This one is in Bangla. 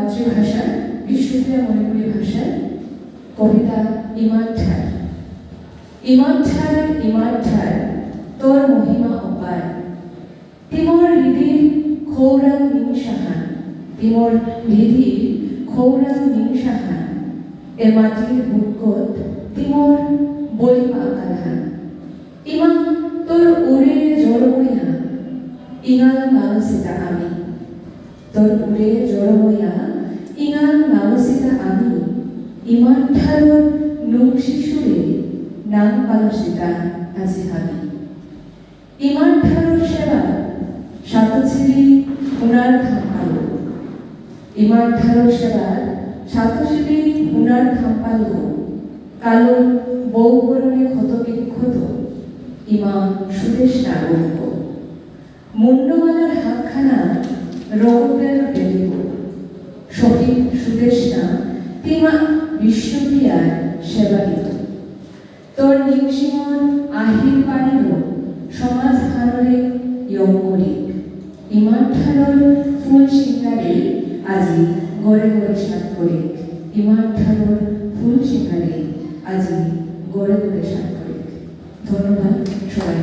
মাতৃভাষা বিশ্বপ্রিয়া মণিপুরী ভাষায় কবিতা ইমান ঠার। ইমান ঠার ইমান ঠার, তোর মহিমা অপার। তিমর হৃদির খৌরাং নিংসাহান তিমর হৃদির খৌরাং নিংসাহান এ মাটির বুকত তিমর বলিপা আকাধান ইমান তোর উড়ে জড়ময়া। ইঙাল মানসিতা আমি। তোর উড়ে জড়ময়া ইঙাল মানসিতা আমি, ইমান ঠারর নুক শিশুরে নাম পালসিতা আজি হাবি। ইমান ঠারর সেবা সাতছিলি উনার খাম্পালো ইমান ঠারর সেবা সাতছিলি উনার খাম্পালো কালো বৌবরণে ক্ষত বিক্ষত, ইমাম সুদেশ নাগরিক। রৌদ্রের বেলিব শহীদ সুদেশনা তিমা বিষ্ণুপ্রিয়ার সেবালিত তোর নিংসিমন আহির পানিল সমাজ হানরে ইয়ঙ্করিক ইমান ঠারর ফুল সিঙ্গারে আজি গড়ে গড়ে সাত করিক ইমান ঠারর ফুল সিঙ্গারে আজি গড়ে গড়ে সাত করিক ধন্যবাদ সবাই